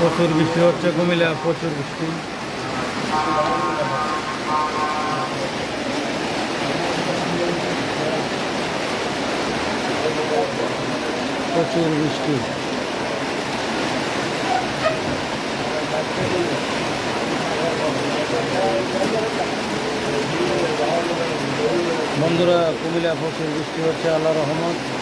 প্রচুর বৃষ্টি হচ্ছে কুমিল্লা, প্রচুর বৃষ্টি। প্রচুর বৃষ্টি। বন্ধুরা, কুমিল্লা প্রচুর বৃষ্টি হচ্ছে আল্লাহ রহমত।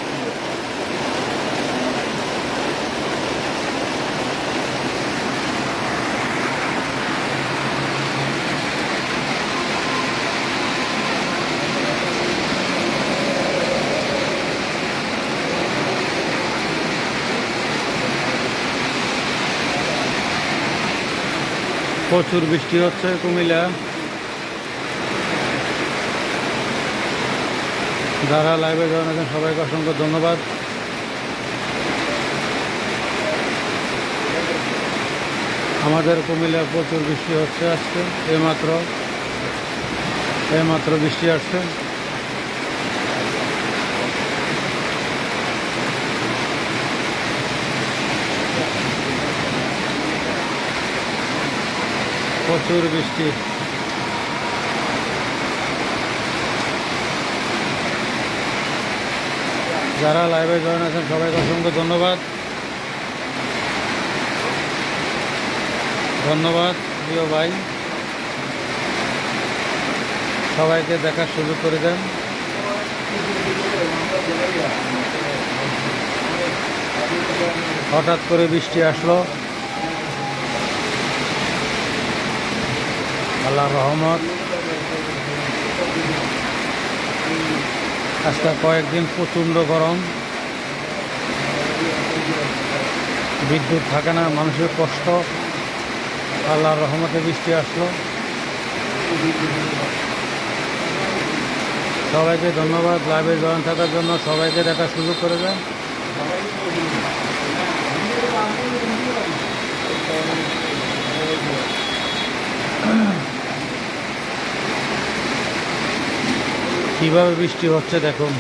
প্রচুর বৃষ্টি হচ্ছে কুমিল্লা। যারা লাইভে জয়েন সবাইকে অসংখ্য ধন্যবাদ। আমাদের কুমিল্লা প্রচুর বৃষ্টি হচ্ছে আজকে এমাত্র এমাত্র বৃষ্টি আসছে। প্রচুর বৃষ্টি। যারা লাইভে জয়েন আছেন, সবাইকে অসংখ্য ধন্যবাদ। ধন্যবাদ, প্রিয় ভাই। সবাইকে দেখার সুযোগ করে দেন। হঠাৎ করে বৃষ্টি আসলো। আল্লাহ রহমত। আজকে কয়েকদিন প্রচণ্ড গরম। বিদ্যুৎ থাকে না, মানুষের কষ্ট। আল্লাহর রহমতে বৃষ্টি আসলো। সবাইকে ধন্যবাদ, লাইভে জয়েন থাকার জন্য সবাইকে দেখার সুযোগ করে দেন। কীভাবে বৃষ্টি হচ্ছে দেখুন।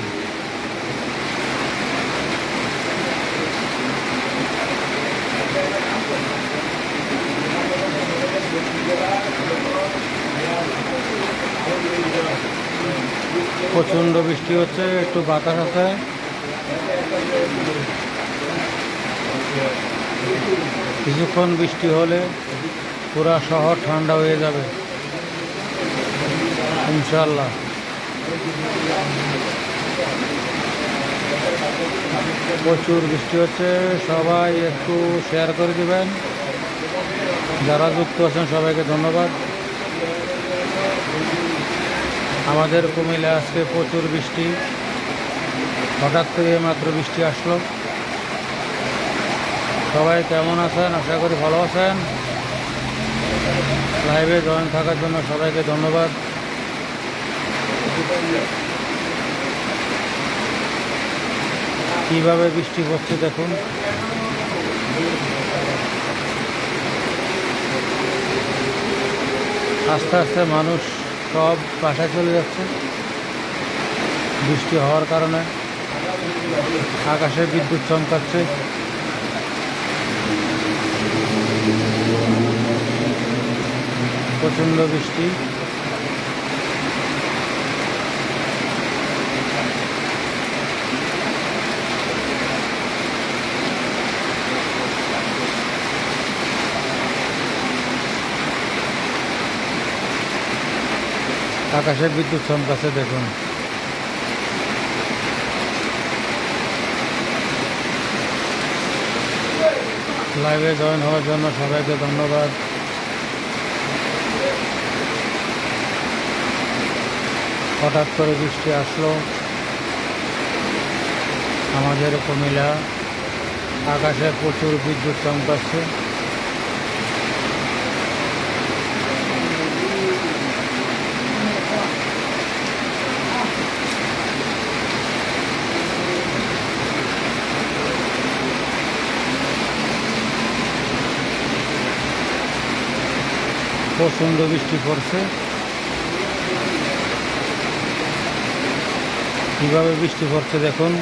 প্রচণ্ড বৃষ্টি হচ্ছে, একটু বাতাস আছে। কিছুক্ষণ বৃষ্টি হলে পুরা শহর ঠান্ডা হয়ে যাবে ইনশাল্লাহ প্রচুর বৃষ্টি হচ্ছে, সবাই একটু শেয়ার করে দেবেন। যারা যুক্ত আছেন, সবাইকে ধন্যবাদ। আমাদের কুমিল্লা আজকে প্রচুর বৃষ্টি। হঠাৎ করে মাত্র বৃষ্টি আসলো। সবাই কেমন আছেন? আশা করি ভালো আছেন। লাইভে জয়েন থাকার জন্য সবাইকে ধন্যবাদ। কীভাবে বৃষ্টি পড়ছে দেখুন। আস্তে আস্তে মানুষ সব বাসায় চলে যাচ্ছে। বৃষ্টি হওয়ার কারণে আকাশে বিদ্যুৎ চমকাচ্ছে। প্রচণ্ড বৃষ্টি। আকাশে বিদ্যুৎ চমকাচ্ছে দেখুন। লাইভে জয়েন হওয়ার জন্য সবাইকে ধন্যবাদ। হঠাৎ করে বৃষ্টি আসলো। আমাদের কুমিল্লা, আকাশে প্রচুর বিদ্যুৎ চমকাচ্ছে প্রচণ্ড বৃষ্টি পড়ছে। কীভাবে বৃষ্টি পড়ছে দেখুন।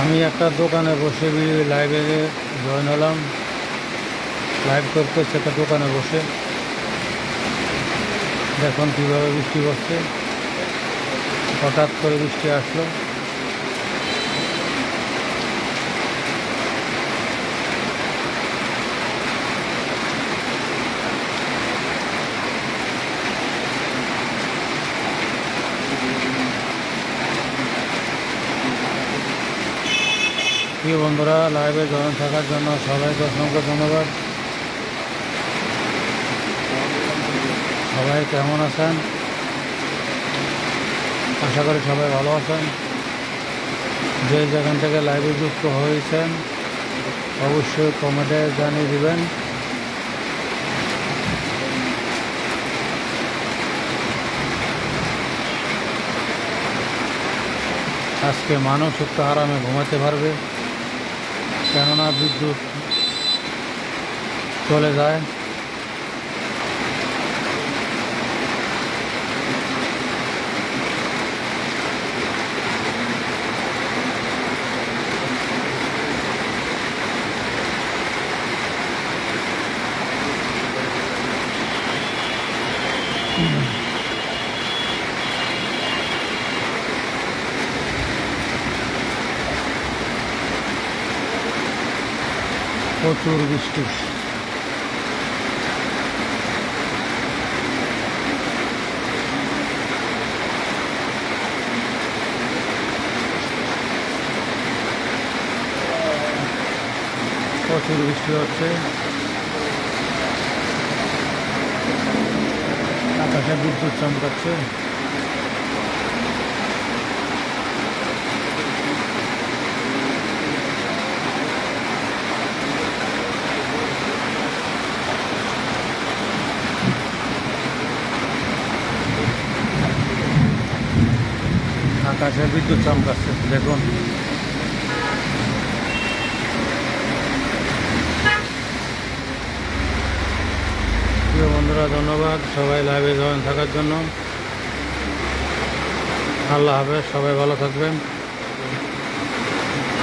আমি একটা দোকানে বসে লাইভে জয়েন হলাম। লাইভ করতেছে একটা দোকানে বসে। দেখুন কীভাবে বৃষ্টি পড়ছে। হঠাৎ করে বৃষ্টি আসলো। বন্ধুরা লাইভে জয়েন থাকার জন্য সবাইকে অসংখ্য ধন্যবাদ সবাই কেমন আছেন? আশা করি সবাই ভালো আছেন। যে যেখান থেকে লাইভে যুক্ত হয়েছেন, অবশ্যই কমেন্টে জানিয়ে দিবেন। আজকে মানুষ একটু আরামে ঘুমাতে পারবে, কেননা বিদ্যুৎ চলে যায়। প্রচুর বৃষ্টি প্রচুর বৃষ্টি হচ্ছে আকাশে বিদ্যুৎ চমকাচ্ছে আকাশে বিদ্যুৎ চমকাচ্ছে দেখুন। প্রিয় বন্ধুরা, ধন্যবাদ। সবাই লাইভে জয়েন থাকার জন্য। আল্লাহ হাফেজ, সবাই ভালো থাকবেন।